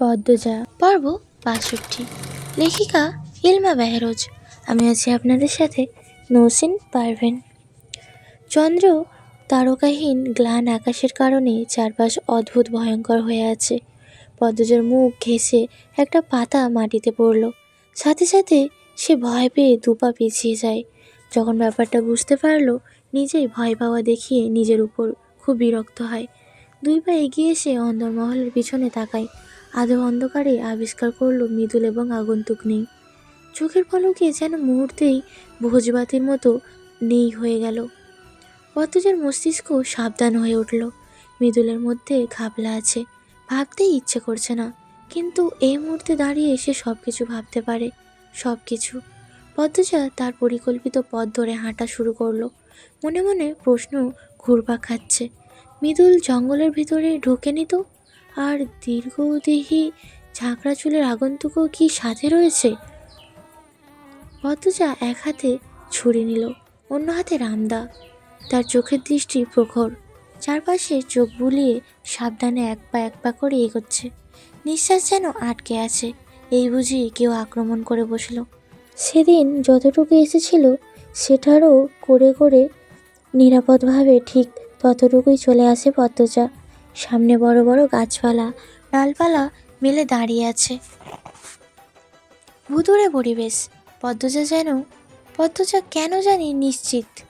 পদ্মজা। পর্ব বাষট্টি। লেখিকা ইলমা বেহরোজ। আমি আছি আপনাদের সাথে নৌসিন পারভেন। চন্দ্র তারকাহীন গ্লান আকাশের কারণে চারপাশ অদ্ভুত ভয়ঙ্কর হয়ে আছে। পদ্মজার মুখ ঘেঁষে একটা পাতা মাটিতে পড়ল। সাথে সাথে সে ভয় পেয়ে দুপা পিছিয়ে যায়। যখন ব্যাপারটা বুঝতে পারল, নিজেই ভয় পাওয়া দেখিয়ে নিজের উপর খুব বিরক্ত হয়। দুই পা এগিয়ে এসে অন্দরমহলের পিছনে তাকায়। আধো অন্ধকারে আবিষ্কার করল মৃদুল এবং আগন্তুক নেই। চোখের পলকে যেন মুহূর্তেই ভোজবাতির মতো নেই হয়ে গেল। পদ্মজার মস্তিষ্ক সাবধান হয়ে উঠল। মৃদুলের মধ্যে ঘাবলা আছে। ভাবতেই ইচ্ছে করছে না, কিন্তু এই মুহূর্তে দাঁড়িয়ে সে সব কিছু ভাবতে পারে সব কিছু পদ্মজা তার পরিকল্পিত পথ ধরে হাঁটা শুরু করল। মনে মনে প্রশ্ন ঘুরপাক খাচ্ছে। মৃদুল জঙ্গলের ভিতরে ঢোকেনি তো? আর দীর্ঘদেহী ঝাঁকড়া চুলের আগন্তুকও কি সাথে রয়েছে? পদ্মজা এক হাতে ছুরি নিল, অন্য হাতে রামদা। তার চোখের দৃষ্টি প্রখর, চারপাশে চোখ বুলিয়ে সাবধানে এক পা এক পা করে এগোচ্ছে। নিঃশ্বাস যেন আটকে আছে, এই বুঝি কেউ আক্রমণ করে বসল। সেদিন যতটুকু এসেছিল, সেটারও করে করে নিরাপদভাবে ঠিক ততটুকুই চলে আসে পদ্মজা। সামনে বড় বড় গাছপালা, ডালপালা মেলে দাঁড়িয়ে আছে। ভুতুরে পরিবেশ, পদ্মজা যেন, পদ্মজা কেন জানি নিশ্চিত।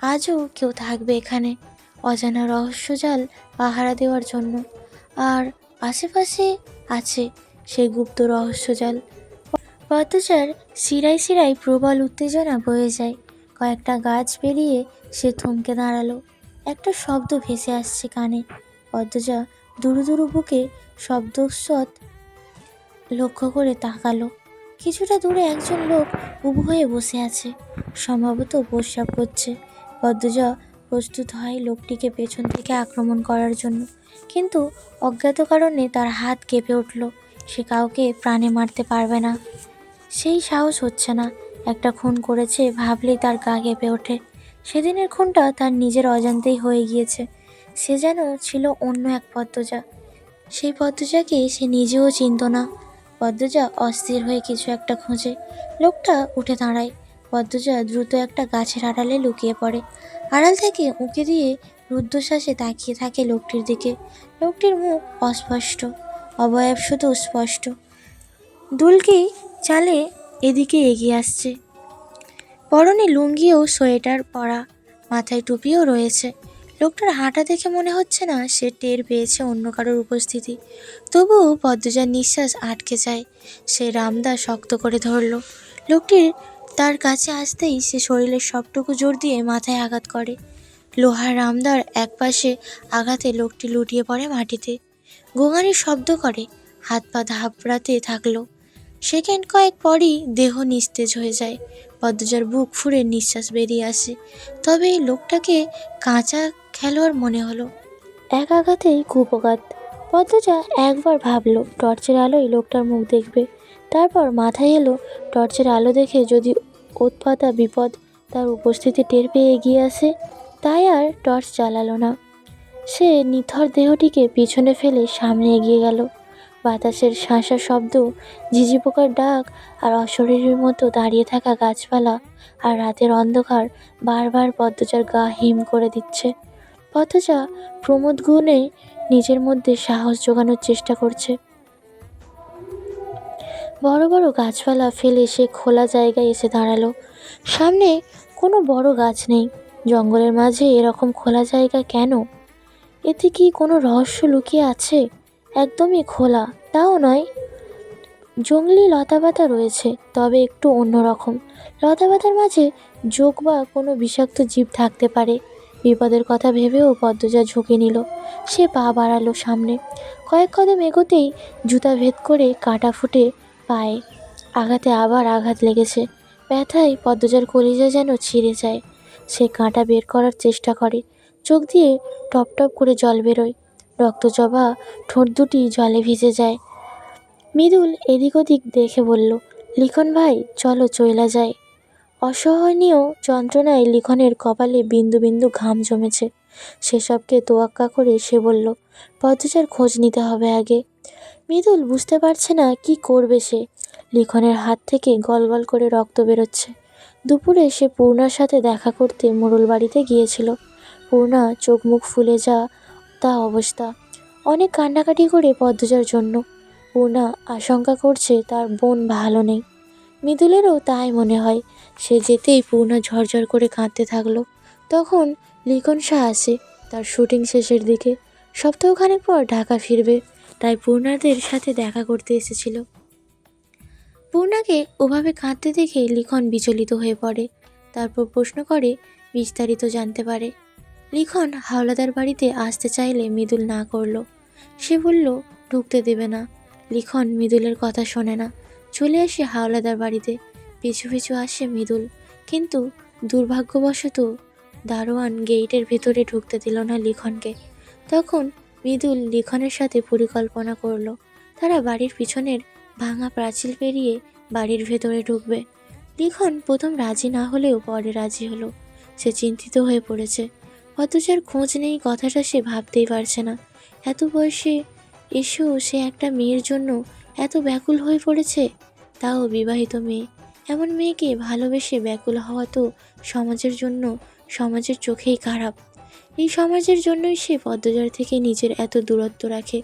আজও কেউ থাকবে এখানে, অজানা রহস্যজাল পাহারা দেওয়ার জন্য। আর আশেপাশে আছে সেই গুপ্ত রহস্যজাল। পদ্মজার শিরায় শিরায় প্রবল উত্তেজনা বয়ে যায়। কয়েকটা গাছ পেরিয়ে সে থমকে দাঁড়াল। একটা শব্দ ভেসে আসছে কানে। পদ্মজা দুরু দুরু বুকে শব্দস্বত লক্ষ্য করে তাকালো। কিছুটা দূরে একজন লোক উবু হয়ে বসে আছে। সম্ভবত প্রস্রাব করছে। পদ্মজা প্রস্তুত হয় লোকটিকে পেছন থেকে আক্রমণ করার জন্য। কিন্তু অজ্ঞাত কারণে তার হাত কেঁপে উঠল। সে কাউকে প্রাণে মারতে পারবে না। সেই সাহস হচ্ছে না। একটা খুন করেছে ভাবলেই তার গা কেঁপে ওঠে। সেদিনের খুনটা তার নিজের অজান্তেই হয়ে গিয়েছে। সে যেন ছিল অন্য এক পদ্মজা। সেই পদ্মজাকে সে নিজেও চিনত না। পদ্মজা অস্থির হয়ে কিছু একটা খোঁজে। লোকটা উঠে দাঁড়ায়। পদ্মজা দ্রুত একটা গাছের আড়ালে লুকিয়ে পড়ে। আড়াল থেকে উঁকে দিয়ে রুদ্ধশ্বাসে তাকিয়ে থাকে লোকটির দিকে। লোকটির মুখ অস্পষ্ট, অবয়ব শুধু স্পষ্ট। দুলকি চালে এদিকে এগিয়ে আসছে। পরনে লুঙ্গি ও সোয়েটার পরা, মাথায় টুপিও রয়েছে। লোকটার হাঁটা দেখে মনে হচ্ছে না সে টের পেয়েছে অন্য কারোর উপস্থিতি। তবুও পদ্মজার নিঃশ্বাস আটকে যায়। সে রামদা শক্ত করে ধরল। লোকটির তার কাছে আসতেই সে শরীরের সবটুকু জোর দিয়ে মাথায় আঘাত করে। লোহার রামদার একপাশে আঘাতে লোকটি লুটিয়ে পড়ে মাটিতে। গোঙানির শব্দ করে, হাত পা ধাপড়াতে থাকল। সেকেন্ড কয়েক পরই দেহ নিস্তেজ হয়ে যায়। পদ্মজার বুক ফুঁড়ে নিঃশ্বাস বেরিয়ে আসে। তবে এই লোকটাকে কাঁচা খেলোয়াড় মনে হলো। এক আঘাতেই কুপঘাত পদ্মজা একবার ভাবলো, টর্চের আলোয় লোকটার মুখ দেখবে। তারপর মাথায় এলো, টর্চের আলো দেখে যদি উৎপাতা বিপদ তার উপস্থিতি টের পেয়ে এগিয়ে আসে, তাই আর টর্চ জ্বালালো না। সে নিথর দেহটিকে পিছনে ফেলে সামনে এগিয়ে গেল। বাতাসের শাঁসা শব্দ, ঝিঝি পোকার ডাক আর অশরীরের মতো দাঁড়িয়ে থাকা গাছপালা আর রাতের অন্ধকার বারবার পদ্মজার গা হিম করে দিচ্ছে। পদ্মজা প্রমোদ গুণে নিজের মধ্যে সাহস জোগানোর চেষ্টা করছে। বড় বড় গাছপালা ফেলে সে খোলা জায়গায় এসে দাঁড়াল। সামনে কোনো বড় গাছ নেই। জঙ্গলের মাঝে এরকম খোলা জায়গা কেন? এতে কি কোনো রহস্য লুকিয়ে আছে? একদমই খোলা, তাও নয়। জঙ্গলি লতাপাতা রয়েছে, তবে একটু অন্যরকম। লতাপাতার মাঝে যোগ বা কোনো বিষাক্ত জীব থাকতে পারে। বিপদের কথা ভেবেও পদ্মজা ঝুঁকে নিল। সে পা বাড়ালো সামনে। কয়েক কদম এগোতেই জুতা ভেদ করে কাটা ফুটে পায়ে আঘাতে আবার আঘাত লেগেছে। ব্যথায় পদ্মজার কলিজা যেন ছিঁড়ে যায়। সে কাঁটা বের করার চেষ্টা করে। চোখ দিয়ে টপ টপ করে জল বেরোয়। রক্তজবা ঠোঁট দুটি জলে ভিজে যায়। মৃদুল এদিক ওদিক দেখে বলল, লিখন ভাই, চলো চইলা যায় অসহনীয় যন্ত্রণায় লিখনের কপালে বিন্দু বিন্দু ঘাম জমেছে। সেসবকে তোয়াক্কা করে সে বলল, পদ্মজার খোঁজ নিতে হবে আগে। মৃদুল বুঝতে পারছে না কি করবে সে। লিখনের হাত থেকে গলগল করে রক্ত বেরোচ্ছে। দুপুরে সে পূর্ণার সাথে দেখা করতে মোড়ল বাড়িতে গিয়েছিল। পূর্ণা চোখ মুখ ফুলে যা তা অবস্থা। অনেক কান্নাকাটি করে পদ্মজার জন্য। পূর্ণা আশঙ্কা করছে তার বোন ভালো নেই। মৃদুলেরও তাই মনে হয়। সে যেতেই পূর্ণা ঝরঝর করে কাঁদতে থাকল। তখন লিখন শাহ আসে তার শুটিং শেষের দিকে। সপ্তাহখানেক পর ঢাকা ফিরবে, তাই পূর্ণাদের সাথে দেখা করতে এসেছিল। পূর্ণাকে ওভাবে কাঁদতে দেখে লিখন বিচলিত হয়ে পড়ে। তারপর প্রশ্ন করে, বিস্তারিত জানতে পারে। লিখন হাওলাদার বাড়িতে আসতে চাইলে মৃদুল না করল। সে বলল, ঢুকতে দেবে না। লিখন মৃদুলের কথা শোনে না। চলে আসে হাওলাদার বাড়িতে। পিছু পিছু আসে মৃদুল। কিন্তু দুর্ভাগ্যবশত দারোয়ান গেইটের ভেতরে ঢুকতে দিল না লিখনকে। তখন মৃদুল লিখনের সাথে পরিকল্পনা করল, তারা বাড়ির পিছনের ভাঙা প্রাচীর পেরিয়ে বাড়ির ভেতরে ঢুকবে। লিখন প্রথম রাজি না হলেও পরে রাজি হলো। সে চিন্তিত হয়ে পড়েছে। অথচার খোঁজ নেই, কথাটা সে ভাবতেই পারছে না। এত বয়সে এসেও সে একটা মেয়ের জন্য এত ব্যাকুল হয়ে পড়েছে? তাও বিবাহিত মেয়ে। এমন মেয়েকে ভালোবেসে ব্যাকুল হওয়া তো সমাজের জন্য সমাজের চোখেই খারাপ। এই সমাজের জন্যই সে পদ্মজার থেকে নিজের এত দূরত্ব রাখে,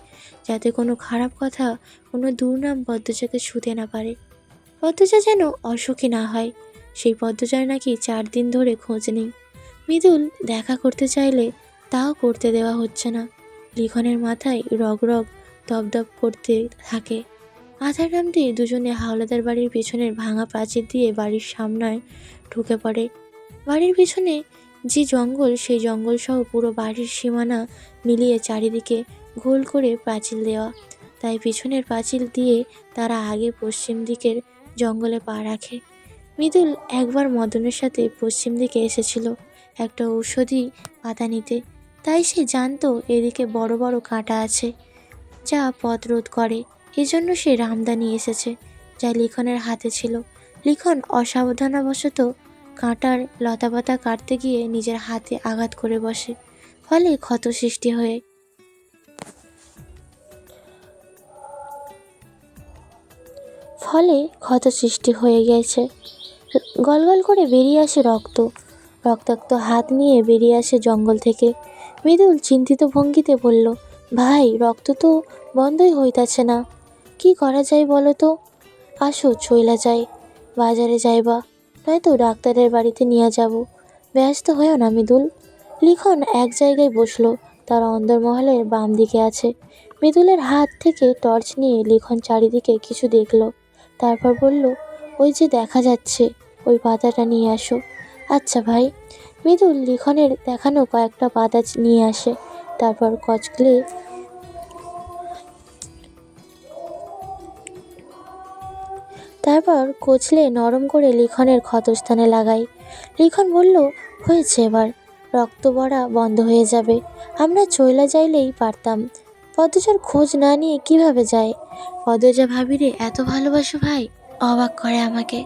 যাতে কোনো খারাপ কথা, কোনো দুর্নাম পদ্মজাকে ছুঁতে না পারে। পদ্মজা যেন অসুখী না হয়, সেই পদ্মজার নাকি চার দিন ধরে খোঁজ নেই। মৃদুল দেখা করতে চাইলে তাও করতে দেওয়া হচ্ছে না। লিখনের মাথায় রগ রগ দপদপ করতে থাকে। মাথার নামতে দুজনে হাওলাদার বাড়ির পেছনের ভাঙা প্রাচীর দিয়ে বাড়ির সামনায় ঢুকে পড়ে। বাড়ির পিছনে যে জঙ্গল, সেই জঙ্গল সহ পুরো বাড়ির সীমানা মিলিয়ে চারিদিকে গোল করে পাঁচিল দেওয়া। তাই পিছনের পাঁচিল দিয়ে তারা আগে পশ্চিম দিকের জঙ্গলে পা রাখে। মৃদুল একবার মদনের সাথে পশ্চিম দিকে এসেছিল একটা ঔষধি পাতা নিতে। তাই সে জানতো এদিকে বড় বড় কাঁটা আছে, যা পথ রোধ করে। এজন্য সে রামদানি এসেছে, যা লিখনের হাতে ছিল। লিখন অসাবধানবশত কাঁটার লতাপাতা কাটতে গিয়ে নিজের হাতে আঘাত করে বসে, ফলে ক্ষত সৃষ্টি হয়ে। ফলে ক্ষত সৃষ্টি হয়ে গেছে। গলগল করে বেরিয়ে আসে রক্ত। রক্তাক্ত হাত নিয়ে বেরিয়ে আসে জঙ্গল থেকে। মৃদুল চিন্তিত ভঙ্গিতে বলল, ভাই, রক্ত তো বন্ধই হইতাছে না। কি করা যায় বলো তো? আসো, চইলা যাই। বাজারে যাইবা। নয়তো ডাক্তারের বাড়িতে নিয়ে যাব। ব্যস্ত হয়েও না মৃদুল। লিখন এক জায়গায় বসল। তার অন্দরমহলের বাম দিকে আছে। মৃদুলের হাত থেকে টর্চ নিয়ে লিখন চারিদিকে কিছু দেখল। তারপর বলল, ওই যে দেখা যাচ্ছে। ওই পাতাটা নিয়ে আসো। আচ্ছা ভাই। মৃদুল লিখনের দেখানো কয়েকটা পাতা নিয়ে আসে। তারপর কচকলে তারপর কোচলে নরম করে লিখনের ক্ষতস্থানে লাগাই। লিখন বলল, হয়েছে এবার। রক্ত বড়া বন্ধ হয়ে যাবে। আমরা চইলা যাইলেই পারতাম। পদ্মজার খোঁজ না নিয়ে কীভাবে যায়? পদ্মজা ভাবিরে, এত ভালোবাসো ভাই? অবাক করে আমাকে।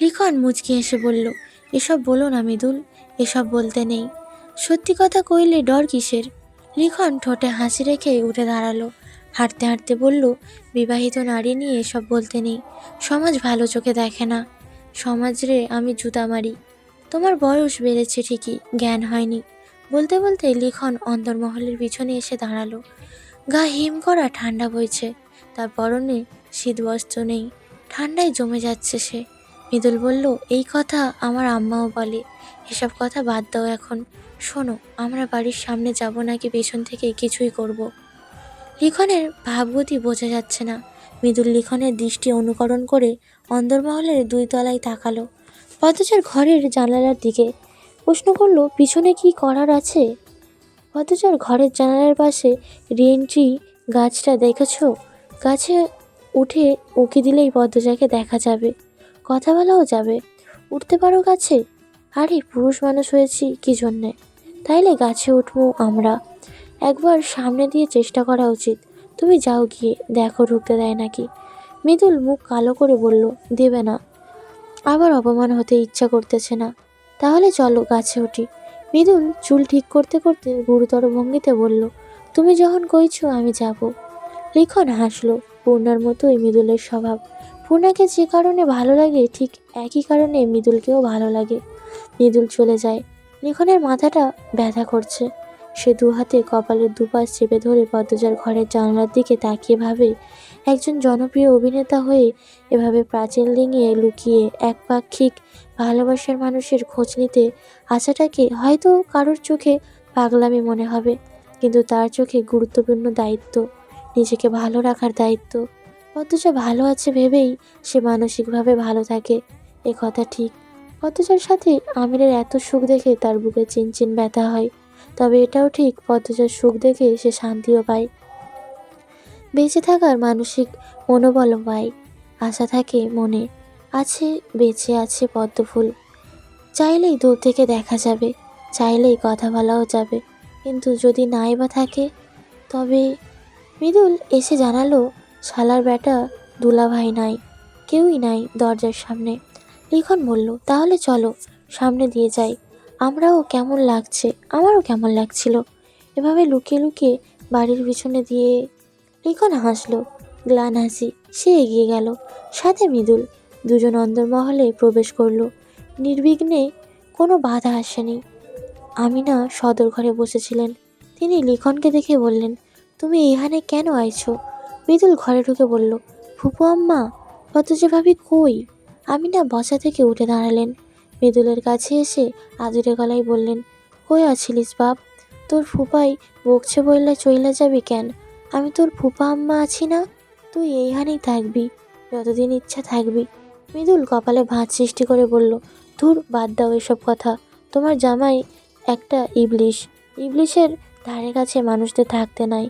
লিখন মুচকি এসে বলল, এসব বলো না মৃদুল, এসব বলতে নেই। সত্যি কথা কইলে ডর কিসের? লিখন ঠোঁটে হাসি রেখে উঠে দাঁড়াল। হাঁটতে হাঁটতে বলল, বিবাহিত নারী নিয়ে এসব বলতে নেই। সমাজ ভালো চোখে দেখে না। সমাজ রে, আমি জুতা মারি। তোমার বয়স বেড়েছে ঠিকই, জ্ঞান হয়নি। বলতে বলতে লিখন অন্তর্মহলের পিছনে এসে দাঁড়াল। গা হিম করা ঠান্ডা বইছে, তার পরনে শীতবস্ত্র নেই। ঠান্ডায় জমে যাচ্ছে সে। মৃদুল বলল, এই কথা আমার আম্মাও বলে। এসব কথা বাদ দাও এখন। শোনো, আমরা বাড়ির সামনে যাব নাকি পেছন থেকে কিছুই করব। লিখনের ভাবগতি বোঝা যাচ্ছে না। মৃদুল লিখনের দৃষ্টি অনুকরণ করে অন্দরমহলের দুই তলায় তাকালো। পদ্মজার ঘরের জানালার দিকে প্রশ্ন করল, পিছনে কি করার আছে? পদ্মজার ঘরের জানালার পাশে রেন্ট্রি গাছটা দেখেছ? গাছে উঠে উঁকি দিলেই পদ্মজাকে দেখা যাবে, কথা বলাও যাবে। উঠতে পারো গাছে? আরে, পুরুষ মানুষ হয়েছি, কি জন্যে? তাইলে গাছে উঠবো আমরা। একবার সামনে দিয়ে চেষ্টা করা উচিত। তুমি যাও গিয়ে, দেখো ঢুকতে দেয় নাকি। মৃদুল মুখ কালো করে বলল, দেবে না। আবার অপমান হতে ইচ্ছা করতেছে না। তাহলে চলো গাছে উঠি। মৃদুল চুল ঠিক করতে করতে গুরুতর ভঙ্গিতে বলল, তুমি যখন কইছো আমি যাব। লিখন হাসলো, পূর্ণার মতোই মৃদুলের স্বভাব। পূর্ণাকে যে কারণে ভালো লাগে, ঠিক একই কারণে মৃদুলকেও ভালো লাগে। মৃদুল চলে যায়। লিখনের মাথাটা ব্যথা করছে। সে দু হাতে কপালের দুপাশ চেপে ধরে পদ্মজার ঘরের জানলার দিকে তাকিয়ে ভাবে, একজন জনপ্রিয় অভিনেতা হয়ে এভাবে প্রাচীন লিঙিয়ে লুকিয়ে একপাক্ষিক ভালোবাসার মানুষের খোঁজ নিতে আশাটাকে হয়তো কারোর চোখে পাগলামি মনে হবে, কিন্তু তার চোখে গুরুত্বপূর্ণ দায়িত্ব, নিজেকে ভালো রাখার দায়িত্ব। পদ্মজা ভালো আছে ভেবেই সে মানসিকভাবে ভালো থাকে, এ কথা ঠিক। পদ্মজার সাথে আমিরের এত সুখ দেখে তার বুকে চিনচিন ব্যথা হয়। তবে এটাও ঠিক, পদ্মজার সুখ দেখে সে শান্তিও পায়। বেঁচে থাকার মানসিক মনোবলও পায়, আশা থাকে মনে। আছে, বেঁচে আছে পদ্মফুল। চাইলেই দূর থেকে দেখা যাবে, চাইলেই কথা বলাও যাবে। কিন্তু যদি নাই বা থাকে, তবে মৃদুল এসে জানালো, শালার বেটা দুলাভাই নাই, কেউই নাই দরজার সামনে। লিখন বলল, তাহলে চলো, সামনে দিয়ে যাই। আমরাও কেমন লাগছে, আমারও কেমন লাগছিল। এভাবে লুকিয়ে লুকিয়ে বাড়ির পিছনে দিয়ে লিখন হাসলো। গ্লান হাসি, সে এগিয়ে গেল। সাথে মৃদুল, দুজন অন্দরমহলে প্রবেশ করল। নির্বিঘ্নে কোনো বাধা আসেনি। আমিনা সদর ঘরে বসেছিলেন। তিনি লিখনকে দেখে বললেন, তুমি এখানে কেন আইছো? মৃদুল ঘরে ঢুকে বলল, ফুপু আম্মা অথচে ভাবি কই? আমিনা বসা থেকে উঠে দাঁড়ালেন। মৃদুলের কাছে এসে আদুরে গলায় বললেন, কই আছিলিস বাপ? তোর ফুপাই বকছে বললে চইলা যাবি কেন? আমি তোর ফুপা আম্মা আছি না? তুই এইখানেই থাকবি, যতদিন ইচ্ছা থাকবি। মৃদুল কপালে ভাঁজ সৃষ্টি করে বলল, ধুর, বাদ দাও এসব কথা। তোমার জামাই একটা ইবলিশ। ইবলিশের ধারে কাছে মানুষদের থাকতে নাই।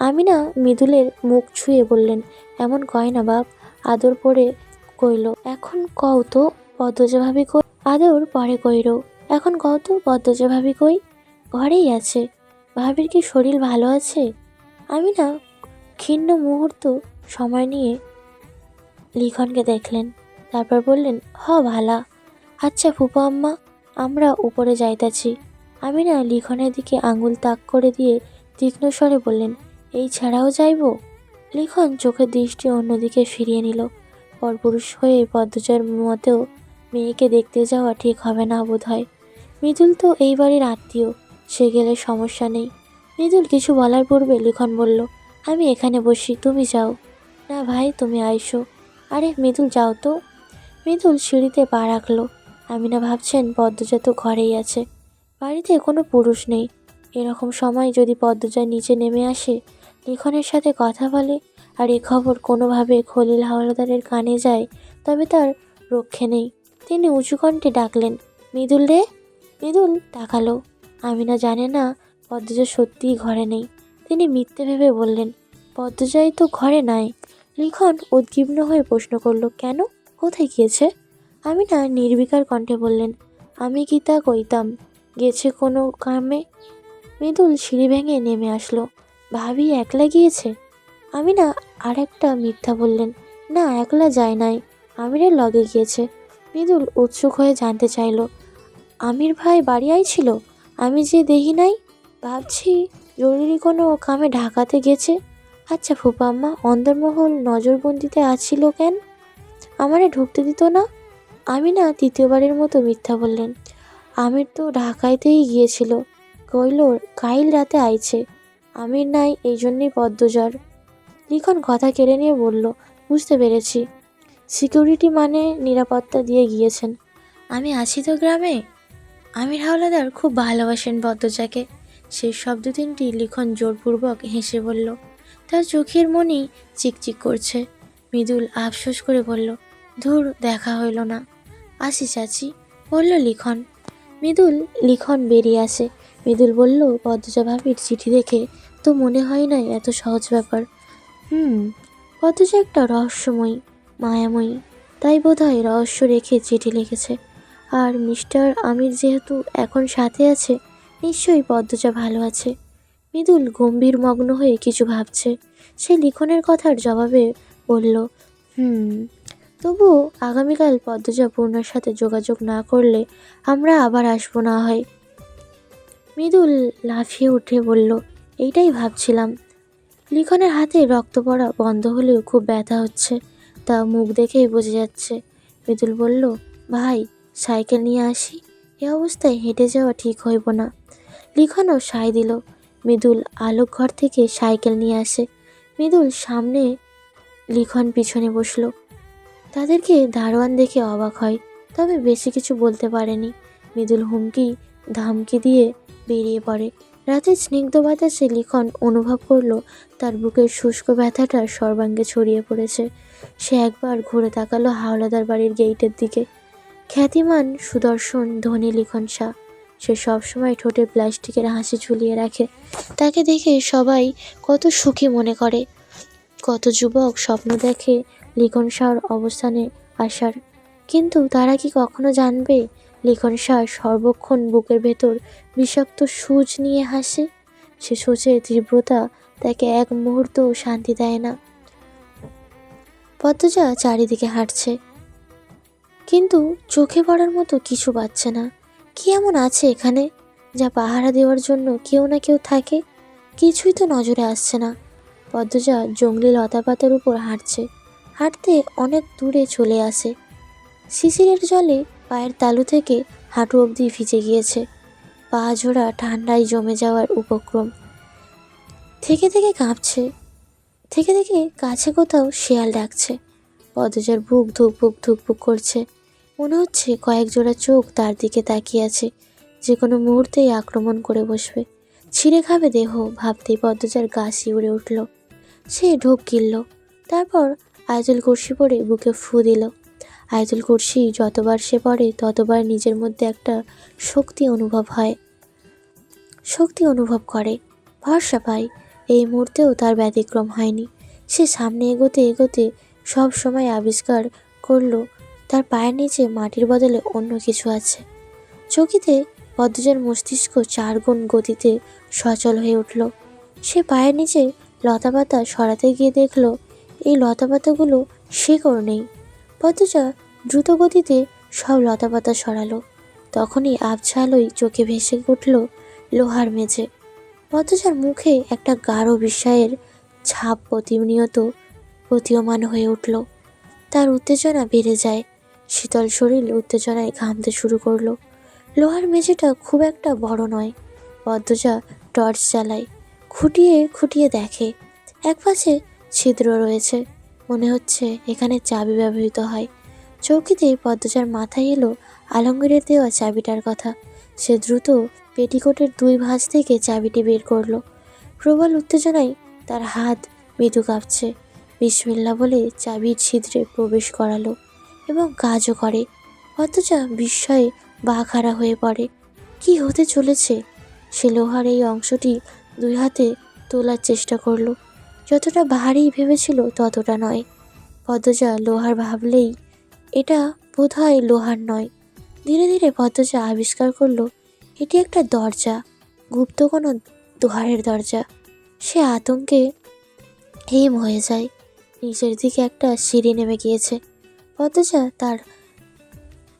আমি না মৃদুলের মুখ ছুঁয়ে বললেন, এমন কয় না বাপ? আদর পরে কইল, এখন কও তো পদ্মজা ভাবি আদর পরে কইরো, এখন কত পদ্মজা ভাবি কই? ঘরেই আছে। ভাবির কি শরীর ভালো আছে? আমি না ক্ষীণ মুহূর্ত সময় নিয়ে লিখনকে দেখলেন। তারপর বললেন, হ ভালা। আচ্ছা ফুপা আম্মা, আমরা উপরে যাইতাছি। আমি না লিখনের দিকে আঙুল তাক করে দিয়ে তীক্ষ্ণ স্বরে বললেন, এই ছাড়াও যাইব? লিখন চোখের দৃষ্টি অন্যদিকে ফিরিয়ে নিল। পরপুরুষ হয়ে পদ্মজার মতেও মেয়েকে দেখতে যাওয়া ঠিক হবে না বোধ হয় মৃদুল তো এই বাড়ির আত্মীয়, সে গেলে সমস্যা নেই। মৃদুল কিছু বলার পূর্বে লিখন বলল, আমি এখানে বসি, তুমি যাও। না ভাই, তুমি আইসো। আরে, মৃদুল, যাও তো। মৃদুল সিঁড়িতে পা রাখল। আমিনা ভাবছেন পদ্মজা তো ঘরেই আছে। বাড়িতে কোনো পুরুষ নেই। এরকম সময় যদি পদ্মজা নিচে নেমে আসে, লিখনের সাথে কথা বলে আর এ খবর কোনোভাবে খলিল হাওলাদারের কানে যায়, তবে তার রক্ষে নেই। তিনি উঁচু কণ্ঠে ডাকলেন, মৃদুল রে, মৃদুল, তাকালো। আমিনা জানে না পদ্মজা সত্যিই ঘরে নেই। তিনি মিথ্যে ভেবে বললেন, পদ্মজাই তো ঘরে নাই। লিখন উদ্বিগ্ন হয়ে প্রশ্ন করল, কেন? কোথায় গিয়েছে? আমি না নির্বিকার কণ্ঠে বললেন, আমি কি তা কইতাম? গেছে কোনো কামে মৃদুল সিঁড়ি ভেঙে নেমে আসলো, ভাবি একলা গিয়েছে? আমি না আর একটা মিথ্যা বললেন, না, একলা যায় নাই। আমিরের লগে গিয়েছে। মৃদুল উৎসুক হয়ে জানতে চাইলো, আমির ভাই বাড়ি আইছিল আমি যে দেখি নাই? ভাবছি জরুরি কোনো কামে ঢাকাতে গেছে। আচ্ছা ফুপা আম্মা অন্দরমহল নজরবন্দিতে আছিল কেন? আমারে ঢুকতে দিত না? আমি না তৃতীয়বারের মতো মিথ্যা বললেন। আমির তো ঢাকাইতেই গিয়েছিল। কইল, কাইল রাতে আইছে। আমির নাই এই জন্যই পদ্মজ্বর। লিখন কথা কেড়ে নিয়ে বলল, বুঝতে পেরেছি। সিকিউরিটি মানে নিরাপত্তা দিয়ে গিয়েছেন। আমি আছি তো গ্রামে। আমির হাওলাদার খুব ভালোবাসেন পদ্মজাকে সেই শব্দ তিনটি লিখন জোরপূর্বক হেসে বলল, তার চোখের মনি চিকচিক করছে। মৃদুল আফসোস করে বলল, ধুর, দেখা হইল না। আসি চাচি, বলল লিখন। মৃদুল লিখন বেরিয়ে আসে। মৃদুল বলল পদ্মজা ভাবির চিঠি দেখে তো মনে হয় না এত সহজ ব্যাপার। হুম পদ্মজা একটা রহস্যময়ী। মায়াময়ী। তাই বোধহয় রহস্য রেখে চিঠি লিখেছে। আর মিস্টার আমির যেহেতু এখন সাথে আছে, নিশ্চয়ই পদ্মজা ভালো আছে। মৃদুল গম্ভীর মগ্ন হয়ে কিছু ভাবছে। সে লিখনের কথার জবাবে বলল, হুম, তবুও আগামীকাল পদ্মজা পূর্ণার সাথে যোগাযোগ না করলে আমরা আবার আসব না হয়। মৃদুল লাফিয়ে উঠে বলল, এইটাই ভাবছিলাম। লিখনের হাতে রক্ত পড়া বন্ধ হলেও খুব ব্যথা হচ্ছে। তা মুখ দেখেই বোঝা যাচ্ছে। মৃদুল বলল, ভাই, সাইকেল নিয়ে আসি? এ অবস্থায় হেঁটে যাওয়া ঠিক হইব না। লিখনও সায় দিল। মৃদুল আলোক ঘর থেকে সাইকেল নিয়ে আসে। মৃদুল সামনে লিখন পিছনে বসল। তাদেরকে দারোয়ান দেখে অবাক হয়, তবে বেশি কিছু বলতে পারেনি। মৃদুল হুমকি, ধামকি দিয়ে বেরিয়ে পড়ে। রাতের স্নিগ্ধ বাতাসে লিখন অনুভব করল তার বুকের শুষ্ক ব্যথাটা সর্বাঙ্গে ছড়িয়ে পড়েছে। সে একবার ঘুরে তাকালো হাওলাদার বাড়ির গেইটের দিকে। খ্যাতিমান, সুদর্শন, ধনী লিখন শাহ। সে সবসময় ঠোঁটে প্লাস্টিকের হাসি ঝুলিয়ে রাখে। তাকে দেখে সবাই কত সুখী মনে করে। কত যুবক স্বপ্ন দেখে লিখন শাহর অবস্থানে আসার। কিন্তু তারা কি কখনো জানবে লিখন সর্বক্ষণ বুকের ভেতর বিষাক্ত সূচ নিয়ে হাসে। সে সূচের তীব্রতা তাকে এক মুহূর্তও শান্তি দেয় না। পদ্মজা চারিদিকে হাঁটছে। কিন্তু চোখে পড়ার মতো কিছু পাচ্ছে না। কি এমন আছে এখানে? যা পাহারা দেওয়ার জন্য কেউ না কেউ থাকে। কিছুই তো নজরে আসছে না। পদ্মজা জঙ্গলি লতাপাতার উপর হাঁটছে। হাঁটতে অনেক দূরে চলে আসে। শিশিরের জলে পায়ের তালু থেকে হাঁটু অবধি ভিজে গিয়েছে। পা জোড়া ঠান্ডায় জমে যাওয়ার উপক্রম। থেকে থেকে কাঁপছে। থেকে থেকে কাছে কোথাও শেয়াল ডাকছে। পদজার বুক ধুকপুক ধুকপুক করছে। মনে হচ্ছে কয়েক জোড়া চোখ তার দিকে তাকিয়ে আছে। যে কোনো মুহূর্তেই আক্রমণ করে বসবে। ছিঁড়ে খাবে দেহ ভাবতেই পদ্মজার গা শিউরে উঠল। সে ঢোক গিলল। তারপর আয়তুল কুর্সি পরে বুকে ফু দিল। আয়তুল কুর্সি যতবার সে পড়ে ততবার নিজের মধ্যে একটা শক্তি অনুভব হয়। শক্তি অনুভব করে, ভরসা পায়। এই মুহূর্তেও তার ব্যতিক্রম হয়নি। সে সামনে এগোতে এগোতে সব সময় আবিষ্কার করল, তার পায়ের নিচে মাটির বদলে অন্য কিছু আছে। চকিতে পদ্মজার মস্তিষ্ক চার গুণ গতিতে সচল হয়ে উঠল। সে পায়ের নিচে লতাপাতা সরাতে গিয়ে দেখল, এই লতাপাতাগুলো শেকড় নেই। পদ্মজা দ্রুত গতিতে সব লতাপাতা সরালো। তখনই আবছা আলোয় চোখে ভেসে উঠল লোহার মেঝে। পদ্মজার মুখে একটা গাঢ় বিস্ময়ের ছাপ প্রতিনিয়ত প্রতীয়মান হয়ে উঠল। তার উত্তেজনা বেড়ে যায়। শীতল শরীর উত্তেজনায় ঘামতে শুরু করল। লোহার মেঝেটা খুব একটা বড় নয়। পদ্মজা টর্চ জ্বালায়, খুঁটিয়ে খুঁটিয়ে দেখে। এক পাশে ছিদ্র রয়েছে। মনে হচ্ছে এখানে চাবি ব্যবহৃত হয়। চৌকিতে পদ্মজার মাথায় এলো আলমগীরের দেওয়া চাবিটার কথা। সে দ্রুত পেটিকোটের দুই ভাঁজ থেকে চাবিটি বের করল। প্রবল উত্তেজনায় তার হাত মৃদু কাঁপছে। বিসমিল্লা বলে চাবির ছিদ্রে প্রবেশ করালো এবং কাজও করে। পদ্মজা বিস্ময়ে বাঘারা হয়ে পড়ে। কি হতে চলেছে? সে লোহার এই অংশটি দুই হাতে তোলার চেষ্টা করল। যতটা ভারী ভেবেছিল ততটা নয়। পদ্মজা লোহার ভাবলেই এটা বোধহয় লোহার নয়। ধীরে ধীরে পদ্মজা আবিষ্কার করল, এটি একটা দরজা, গুপ্ত কোনো দুয়ারের দরজা। সে আতঙ্কে হেম হয়ে যায়। নিচের দিকে একটা সিঁড়ি নেমে গিয়েছে। পদ্মজা তার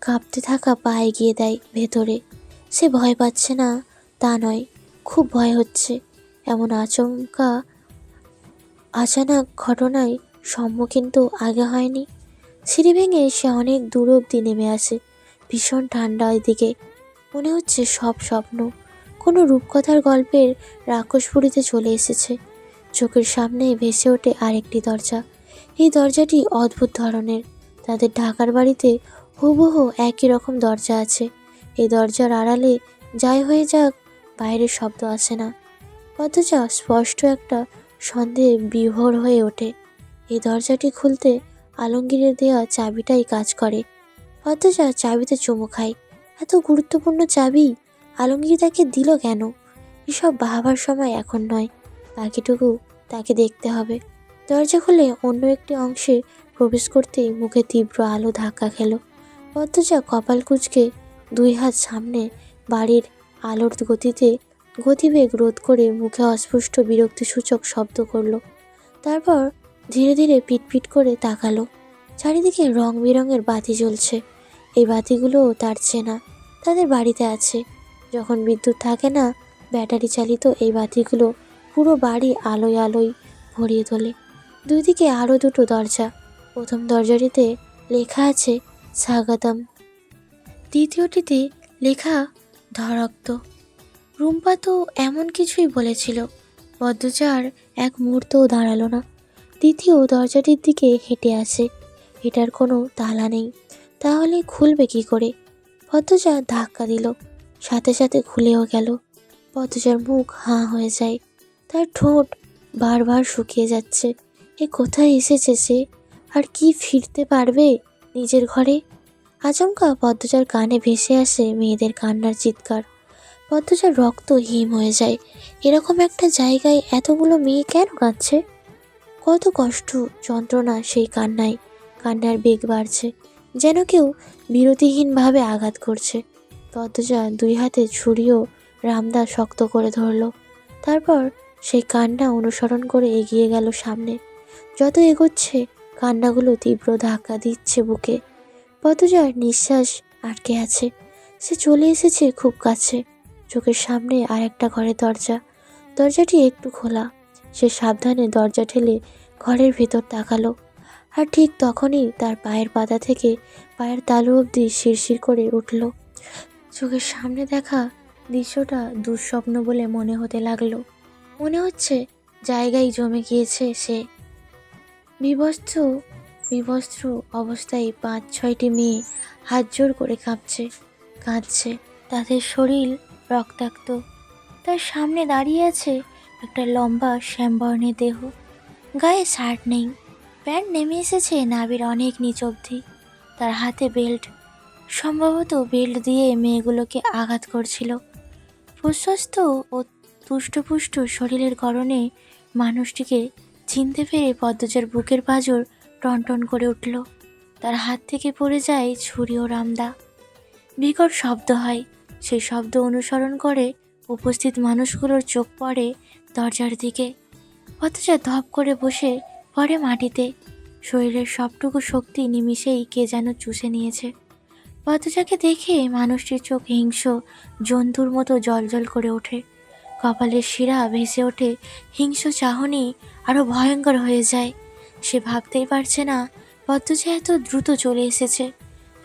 কাঁপতে থাকা পায়ে গিয়ে দেয়, ভেতরে। সে ভয় পাচ্ছে না, তা নয়, খুব ভয় হচ্ছে। এমন আচমকা, আচানক ঘটনায় সম্মুখীন তো আগে হয়নি। সিঁড়ি ভেঙে সে অনেক দূর অব্দি নেমে আসে। ভীষণ ঠান্ডা দিকে মনে হচ্ছে সব স্বপ্ন। কোনো রূপকথার গল্পের রাক্ষসপুরীতে চলে এসেছে। চোখের সামনে ভেসে ওঠে আরেকটি দরজা। এই দরজাটি অদ্ভুত ধরনের। তাদের ঢাকার বাড়িতে হুবহু একই রকম দরজা আছে। এই দরজার আড়ালে যাই হয়ে যাক, বাইরের শব্দ আসে না। অথচ স্পষ্ট একটা সন্দেহে বিভোর হয়ে ওঠে। এই দরজাটি খুলতে আলমগীরের দেওয়া চাবিটাই কাজ করে। অথচ চাবিতে চুমু খায়। এত গুরুত্বপূর্ণ চাবি? আলমগীর তাকে দিল কেন? এসব ভাবার সময় এখন নয়। বাকিটুকু তাকে দেখতে হবে। দরজা খুলে অন্য একটি অংশে প্রবেশ করতেই মুখে তীব্র আলো ধাক্কা খেল। পদ্মজা কপাল কুচকে দুই হাত সামনে বাড়ির আলোর গতিতে গতিবেগ রোধ করে মুখে অস্পষ্ট বিরক্তিসূচক শব্দ করল। তারপর ধীরে ধীরে পিটপিট করে তাকালো। চারিদিকে রং বেরঙের বাতি জ্বলছে। এই বাতিগুলোও তার চেনা, তাদের বাড়িতে আছে। যখন বিদ্যুৎ থাকে না, ব্যাটারি চালিত এই বাতিগুলো পুরো বাড়ি আলোয় আলোয় ভরিয়ে তোলে। দুই দিকে আরও দুটো দরজা। প্রথম দরজাটিতে লেখা আছে, স্বাগতম। দ্বিতীয়টিতে লেখা, ধরক্ত। রুম্পা তো এমন কিছুই বলেছিল। পদ্মচার এক মুহূর্তও দাঁড়াল না। দ্বিতীয় দরজাটির দিকে হেঁটে আসে। এটার কোনো তালা নেই। তাহলে খুলবে কি করে? পদ্মজা ধাক্কা দিল। সাথে সাথে খুলেও গেল। পদ্মজার মুখ হাঁ হয়ে যায়। তার ঠোঁট বারবার শুকিয়ে যাচ্ছে। এ কোথায় এসেছে সে? আর কি ফিরতে পারবে নিজের ঘরে? আচমকা পদ্মজার কানে ভেসে আসে মেয়েদের কান্নার চিৎকার। পদ্মজার রক্ত হিম হয়ে যায়। এরকম একটা জায়গায় এতগুলো মেয়ে কেন কাঁদছে? কত কষ্ট, যন্ত্রণা সেই কান্নায়। কান্নার বেগ বাড়ছে, যেন কেউ বিরতিহীনভাবে আঘাত করছে। পদ্মজা দুই হাতে ছুরিও রামদা শক্ত করে ধরল। তারপর সেই কান্না অনুসরণ করে এগিয়ে গেল সামনে। যত এগোচ্ছে, কান্নাগুলো তীব্র ধাক্কা দিচ্ছে বুকে। পদ্মজার নিঃশ্বাস আটকে আছে। সে চলে এসেছে খুব কাছে। চোখের সামনে আর একটা ঘরের দরজা। দরজাটি একটু খোলা। সে সাবধানে দরজা ঠেলে ঘরের ভেতর তাকালো। আর ঠিক তখনই তার পায়ের পাতা থেকে পায়ের তালু অবধি শিরশির করে উঠল। চোখের সামনে দেখা দৃশ্যটা দুঃস্বপ্ন বলে মনে হতে লাগল। মনে হচ্ছে জায়গায় জমে গিয়েছে সে। বিবস্ত্র বিবস্ত্র অবস্থায় পাঁচ, ছয়টি মেয়ে হাত জোর করে কাঁপছে, কাঁদছে। তাদের শরীর রক্তাক্ত। তার সামনে দাঁড়িয়ে আছে একটা লম্বা শ্যামবর্ণের দেহ। গায়ে শার্ট নেই। প্যান্ট নেমে এসেছে নাবির অনেক নিচ অবধি। তার হাতে বেল্ট। সম্ভবত বেল্ট দিয়ে মেয়েগুলোকে আঘাত করছিল। প্রশস্ত ও তুষ্টপুষ্ট শরীরের কারণে মানুষটিকে চিনতে পেরে পদ্মজার বুকের পাঁজর টনটন করে উঠল। তার হাত থেকে পড়ে যায় ছুরি ও রামদা। বিকট শব্দ হয়। সেই শব্দ অনুসরণ করে উপস্থিত মানুষগুলোর চোখ পড়ে দরজার দিকে পদ্মজা ধপ করে বসে পরে মাটিতে। শরীরের সবটুকু শক্তি নিমিষেই কে যেন চুষে নিয়েছে। পদ্মজাকে দেখে মানুষটির চোখ হিংস জন্তুর মতো জলজল করে ওঠে। কপালের শিরা ভেসে ওঠে হিংস চাহনি আরও ভয়ঙ্কর হয়ে যায়। সে ভাবতেই পারছে না পদ্মজা এত দ্রুত চলে এসেছে।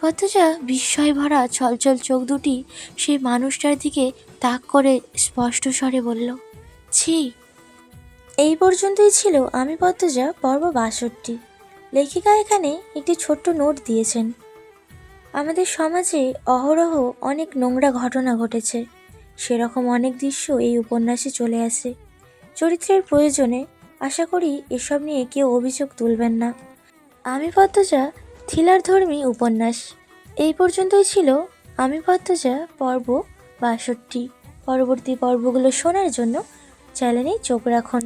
পদ্মজা বিস্ময় ভরা ছলছল চোখ দুটি সেই মানুষটার দিকে তাক করে স্পষ্ট স্বরে বলল ছি। এই পর্যন্তই ছিল আমি পদ্মজা, পর্ব বাষট্টি। লেখিকা এখানে একটি ছোট্ট নোট দিয়েছেন। আমাদের সমাজে অহরহ অনেক নোংরা ঘটনা ঘটেছে। সেরকম অনেক দৃশ্য এই উপন্যাসে চলে আসে। চরিত্রের প্রয়োজনে আশা করি এসব নিয়ে কেউ অভিযোগ তুলবেন না। আমি পদ্মজা, থ্রিলার ধর্মী উপন্যাস। এই পর্যন্তই ছিল আমি পদ্মজা, পর্ব বাষট্টি। পরবর্তী পর্বগুলো শোনার জন্য চ্যানেলেই চোখ রাখুন।